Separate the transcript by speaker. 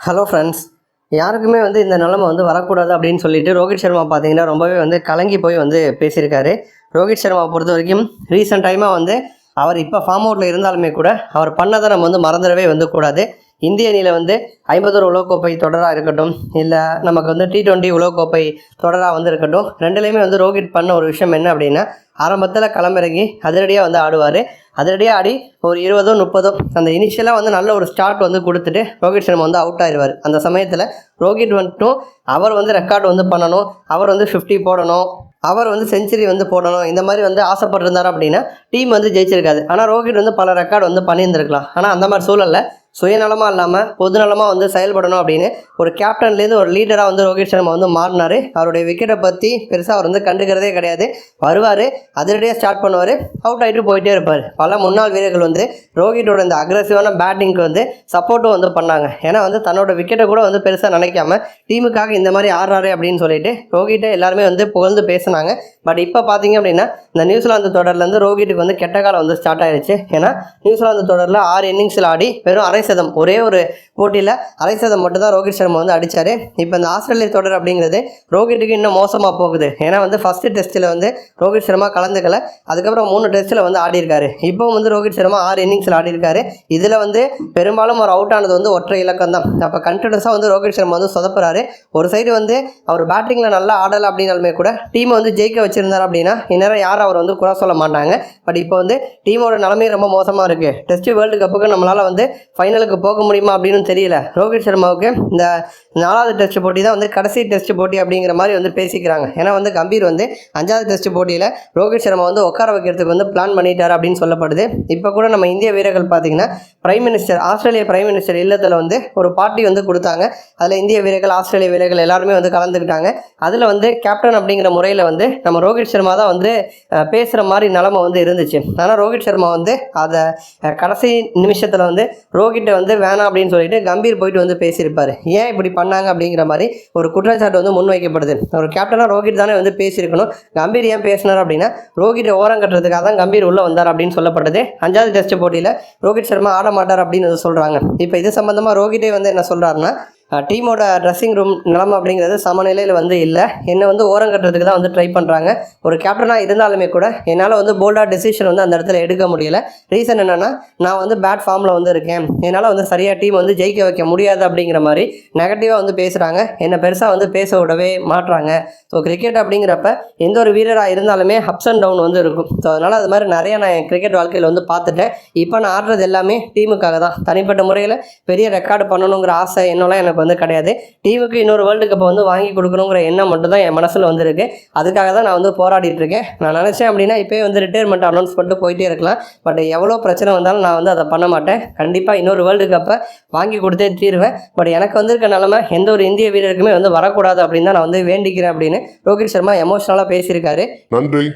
Speaker 1: Hello friends யாருக்குமே வந்து இந்த நிலமை வந்து வரக்கூடாது அப்படின்னு சொல்லிட்டு ரோஹித் சர்மா பார்த்தீங்கன்னா ரொம்பவே வந்து கலங்கி போய் வந்து பேசியிருக்காரு. ரோஹித் சர்மா பொறுத்த வரைக்கும் ரீசெண்ட் டைமாக வந்து அவர் இப்போ ஃபார்ம் அவுட்டில் இருந்தாலுமே கூட அவர் பண்ணதை நம்ம வந்து மறந்துடவே வந்து கூடாது. இந்திய அணியில் வந்து ஐம்பதொரு உலகக்கோப்பை தொடராக இருக்கட்டும் இல்லை நமக்கு வந்து டி டுவெண்ட்டி உலகக்கோப்பை தொடராக வந்து இருக்கட்டும் ரெண்டுலேயுமே வந்து ரோஹித் பண்ண ஒரு விஷயம் என்ன அப்படின்னா ஆரம்பத்தில் களமிறங்கி அதிரடியாக வந்து ஆடுவார். அதிரடியாக ஆடி ஒரு இருபதோ முப்பதோ அந்த இனிஷியலாக வந்து நல்ல ஒரு ஸ்டார்ட் வந்து கொடுத்துட்டு ரோஹித் சர்மா வந்து அவுட் ஆயிடுவார். அந்த சமயத்தில் ரோஹித் வந்துட்டும் அவர் வந்து ரெக்கார்டு வந்து பண்ணணும் அவர் வந்து ஃபிஃப்டி போடணும் அவர் வந்து செஞ்சுரி வந்து போடணும் இந்த மாதிரி வந்து ஆசைப்பட்டிருந்தார் அப்படின்னா டீம் வந்து ஜெயிச்சிருக்காது. ஆனால் ரோஹித் வந்து பல ரெக்கார்டு வந்து பண்ணியிருந்திருக்கலாம். ஆனால் அந்த மாதிரி சூழலில் சுயநலமாக இல்லாமல் பொதுநலமாக வந்து செயல்படணும் அப்படின்னு ஒரு கேப்டன்லேருந்து ஒரு லீடராக வந்து ரோஹித் சர்மா வந்து மாறினார். அவருடைய விக்கெட்டை பற்றி பெருசாக அவர் வந்து கண்டுக்கிறதே கிடையாது. வருவார் அதிரடியாக ஸ்டார்ட் பண்ணுவார் அவுட் ஆகிட்டு போயிட்டே இருப்பார். பல முன்னாள் வீரர்கள் வந்து ரோஹிட்டோட இந்த அக்ரஸிவான பேட்டிங்க்கு வந்து சப்போர்ட்டும் வந்து பண்ணாங்க. ஏன்னா வந்து தன்னோட விக்கெட்டை கூட வந்து பெருசாக நினைக்காம டீமுக்காக இந்த மாதிரி ஆடுறாரு அப்படின்னு சொல்லிட்டு ரோஹிட்டை எல்லாருமே வந்து புகழ்ந்து பேசினாங்க. பட் இப்போ பார்த்தீங்க அப்படின்னா இந்த நியூசிலாந்து தொடர்லேருந்து ரோஹிட்டுக்கு வந்து கெட்ட காலம் வந்து ஸ்டார்ட் ஆயிடுச்சு ஏன்னா நியூசிலாந்து தொடரில் ஆறு இன்னிங்ஸில் ஆடி வெறும் அரை சதம் ஒரே ஒரு போட்டியில் அரை சதம் மட்டும் தான் ரோஹித் சர்மா வந்து அடித்தார் இப்போ இந்த ஆஸ்திரேலிய தொடர் அப்படிங்கிறது ரோஹித்துக்கு இன்னும் மோசமாக போகுது. ஏன்னா வந்து ஃபஸ்ட்டு டெஸ்ட்டில் வந்து ரோஹித் சர்மா கலந்துக்கல. அதுக்கப்புறம் மூணு டெஸ்ட்டில் வந்து ஆடியிருக்காரு. இப்போ வந்து ரோஹித் சர்மா ஆறு இன்னிங்ஸில் ஆடிருக்காரு இதில் வந்து பெரும்பாலும் அவர் அவுட் ஆனது வந்து ஒற்றை இலக்கம் தான். அப்போ கண்டினியூஸாக வந்து ரோஹித் சர்மா வந்து சொதப்புறாரு. ஒரு சைடு வந்து அவர் பேட்டிங்கில் நல்லா ஆடலை அப்படின்னாலுமே கூட டீமை வந்து ஜெயிக்க வச்சிருந்தார் அப்படின்னா இந்நேரம் யாரும் அவர் வந்து குறை சொல்ல மாட்டாங்க. பட் இப்போ வந்து டீமோட நிலைமை ரொம்ப மோசமாக இருக்குது டெஸ்ட் வேர்ல்டு கப்புக்கு நம்மளால் வந்து ஃபைனலுக்கு போக முடியுமா அப்படின்னு தெரியல. ரோஹித் சர்மாவுக்கு இந்த நாலாவது டெஸ்ட் போட்டி தான் வந்து கடைசி டெஸ்ட் போட்டி அப்படிங்கிற மாதிரி வந்து பேசிக்கிறாங்க. ஏன்னா வந்து கம்பீர் வந்து அஞ்சாவது டெஸ்ட் போட்டியில் ரோஹித் சர்மா வந்து உட்கார வைக்கிறதுக்கு வந்து பிளான் பண்ணிட்டார் அப்படின்னு சொல்லப்படுது. இப்போ கூட நம்ம இந்திய வீரர்கள் பார்த்தீங்கன்னா பிரைம் மினிஸ்டர் ஆஸ்திரேலிய பிரைம் மினிஸ்டர் இல்லத்தில் வந்து ஒரு பார்ட்டி வந்து கொடுத்தாங்க. அதில் இந்திய வீரர்கள் ஆஸ்திரேலிய வீரர்கள் எல்லாருமே வந்து கலந்துக்கிட்டாங்க. அதில் வந்து கேப்டன் அப்படிங்கிற முறையில் வந்து நம்ம ரோஹித் சர்மா தான் வந்து பேசுகிற மாதிரி நிலமை வந்து இருந்துச்சு. ஆனால் ரோஹித் சர்மா வந்து அதை கடைசி நிமிஷத்தில் வந்து கிட்ட வந்து வேணாம் அப்படின்னு சொல்லிட்டு கம்பீர் போயிட்டு வந்து பேசியிருப்பார். ஏன் இப்படி பண்ணாங்க அப்படிங்கிற மாதிரி ஒரு குற்றச்சாட்டு வந்து முன்வைக்கப்படுது. ஒரு கேப்டனாக ரோஹித் தானே வந்து பேசியிருக்கணும். கம்பீர் ஏன் பேசினார் அப்படின்னா ரோஹித் ஓரம் கட்டுறதுக்காக தான் கம்பீர் உள்ளே வந்தார் அப்படின்னு சொல்லப்பட்டது. அஞ்சாவது டெஸ்ட் போட்டியில் ரோஹித் சர்மா ஆட மாட்டார் அப்படின்னு வந்து சொல்கிறாங்க இப்போ இது சம்மந்தமாக ரோஹிட்டே வந்து என்ன சொல்கிறாருன்னா டீமோட ட்ரெஸ்ஸிங் ரூம் நிலமை அப்படிங்கிறது சமநிலையில் வந்து இல்லை. என்னை வந்து ஓரம் கட்டுறதுக்கு தான் வந்து ட்ரை பண்ணுறாங்க ஒரு கேப்டனாக இருந்தாலுமே கூட என்னால் வந்து போல்டாக டெசிஷன் வந்து அந்த இடத்துல எடுக்க முடியல. ரீசன் என்னென்னா நான் வந்து பேட் ஃபார்மில் வந்து இருக்கேன். என்னால் வந்து சரியாக டீம் வந்து ஜெயிக்க வைக்க முடியாது அப்படிங்கிற மாதிரி நெகட்டிவாக வந்து பேசுகிறாங்க என்னை பெருசாக வந்து பேச விடவே மாட்டுறாங்க ஸோ கிரிக்கெட் அப்படிங்கிறப்ப எந்த ஒரு வீரராக இருந்தாலுமே அப்ஸ் அண்ட் டவுன் வந்து இருக்கும். ஸோ அதனால் அது மாதிரி நிறையா நான் என் கிரிக்கெட் வாழ்க்கையில் வந்து பார்த்துட்டேன். இப்போ நான் ஆடுறது எல்லாமே டீமுக்காக தான். தனிப்பட்ட முறையில் பெரிய ரெக்கார்டு பண்ணணுங்கிற ஆசை என்னெல்லாம் எனக்கு வந்து கிடையாது. டீமுக்கு இன்னொரு வேர்ல்டு கப்பை வந்து வாங்கி கொடுக்கணுங்கிற எண்ணம் மட்டும் தான் என் மனசில் வந்துருக்கு. அதுக்காக தான் நான் வந்து போராடிட்டு இருக்கேன். நான் நினச்சேன் அப்படின்னா இப்போயே வந்து ரிட்டையர்மெண்ட் அனௌன்ஸ் பண்ணிட்டு போயிட்டே இருக்கலாம். பட் எவ்வளோ பிரச்சனை வந்தாலும் நான் வந்து அதை பண்ண மாட்டேன். கண்டிப்பாக இன்னொரு வேர்ல்டு கப்பை வாங்கி கொடுத்தே தீருவேன். பட் எனக்கு வந்திருக்க நிலமை எந்த ஒரு இந்திய வீரருக்குமே வந்து வரக்கூடாது அப்படின்னு தான் நான் வந்து வேண்டிக்கிறேன் அப்படின்னு ரோஹித் சர்மா எமோஷனலாக பேசியிருக்காரு.
Speaker 2: நன்றி.